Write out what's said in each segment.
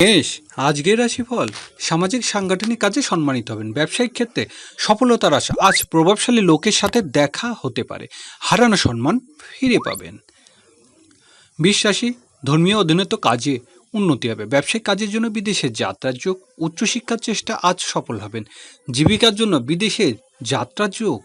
বেশ, আজকের রাশিফল। সামাজিক সাংগঠনিক কাজে সম্মানিত হবেন। ব্যবসায়িক ক্ষেত্রে সফলতার আশা। আজ প্রভাবশালী লোকের সাথে দেখা হতে পারে। হারানো সম্মান ফিরে পাবেন। বিশ্বাসী ধর্মীয় অধীনত কাজে উন্নতি হবে। ব্যবসায়িক কাজের জন্য বিদেশে যাত্রার যোগ, উচ্চশিক্ষার চেষ্টা আজ সফল হবেন। জীবিকার জন্য বিদেশে যাত্রার যোগ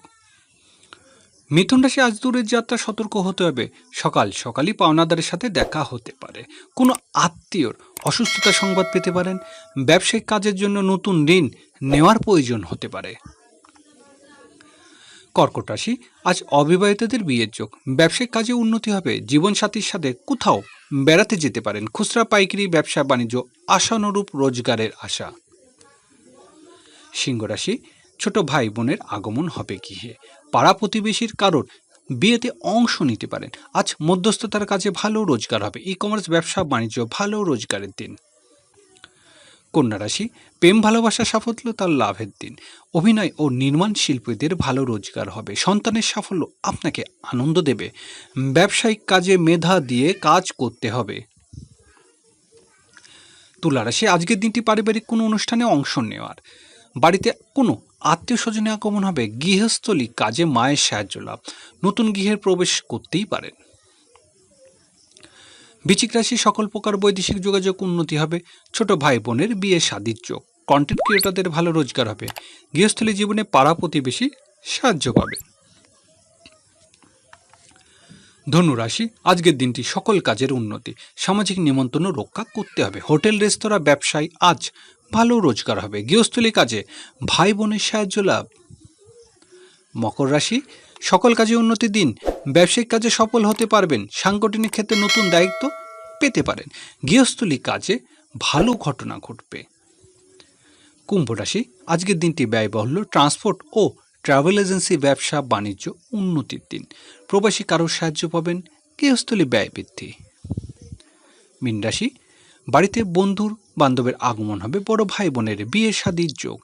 মিথুন রাশি আজ দূরের যাত্রা সতর্ক হতে হবে। সকাল সকালই পাওনাদারের সাথে দেখা হতে পারে। কোনো আত্মীয়র অসুস্থতার সংবাদ পেতে পারেন। ব্যবসায়িক কাজের জন্য নতুন ঋণ নেওয়ার প্রয়োজন হতে পারে। কর্কট রাশি আজ অবিবাহিতদের বিয়ের যোগ। ব্যবসায়িক কাজে উন্নতি হবে। জীবনসাথীর সাথে কোথাও বেড়াতে যেতে পারেন। খুচরা পাইকারি, ব্যবসা, বাণিজ্য, আশানুরূপ রোজগারের আশা। সিংহ রাশি ছোট ভাই বোনের আগমন হবে গৃহে পাড়া প্রতিবেশীর কারোর বিয়েতে অংশ নিতে পারেন। আজ মধ্যস্থতার কাজে ভালো রোজগার হবে। ই কমার্স ব্যবসা, বাণিজ্য, ভালো রোজগারের দিন। কন্যা রাশি, প্রেম, ভালোবাসা, সাফল্য তার লাভের দিন। অভিনয় ও নির্মাণ শিল্পীদের ভালো রোজগার হবে। সন্তানের সাফল্য আপনাকে আনন্দ দেবে। ব্যবসায়িক কাজে মেধা দিয়ে কাজ করতে হবে। তুলা রাশি, আজকের দিনটি পারিবারিক কোনো অনুষ্ঠানে অংশ নেওয়ার। বাড়িতে কোনো আত্মীয় স্বজনে আগমন হবে, গৃহস্থলী কাজে মায়ের সাহায্য লাভ। নতুন গৃহের প্রবেশ করতেই পারেন। বৃচিক রাশি সকল প্রকার বৈদেশিক যোগাযোগ উন্নতি হবে। ছোট ভাই বোনের বিয়ে শাদির যোগ কন্টেন্ট ক্রিয়েটরদের ভালো রোজগার হবে। গৃহস্থলী জীবনে পাড়া প্রতিবেশী সাহায্য পাবে। ধনু রাশি, আজকের দিনটি সকল কাজের উন্নতি। সামাজিক নিমন্ত্রণ রক্ষা করতে হবে। হোটেল, রেস্তোরাঁ, ব্যবসায়, আজ ভালো রোজগার হবে, গৃহস্থলী কাজে ভাই বোনের সাহায্য লাভ। মকর রাশি, সকল কাজে উন্নতি দিন, ব্যবসায়িক কাজে সফল হতে পারবেন, সাংগঠনিক ক্ষেত্রে নতুন দায়িত্ব পেতে পারেন। গৃহস্থলী কাজে ভালো ঘটনা ঘটবে। কুম্ভ রাশি, আজকের দিনটি ব্যয়বহুল, ট্রান্সপোর্ট ও ট্রাভেল এজেন্সি ব্যবসা, বাণিজ্য, উন্নতির দিন। প্রবাসী কারোর সাহায্য পাবেন, গৃহস্থলী ব্যয় বৃদ্ধি। মীন রাশি বাড়িতে বন্ধুর বান্ধবের আগমন হবে, বড় ভাই বোনের বিয়ে শাদির যোগ।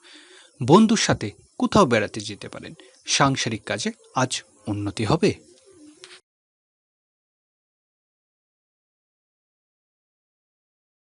বন্ধুর সাথে কোথাও বেড়াতে যেতে পারেন। সাংসারিক কাজে আজ উন্নতি হবে।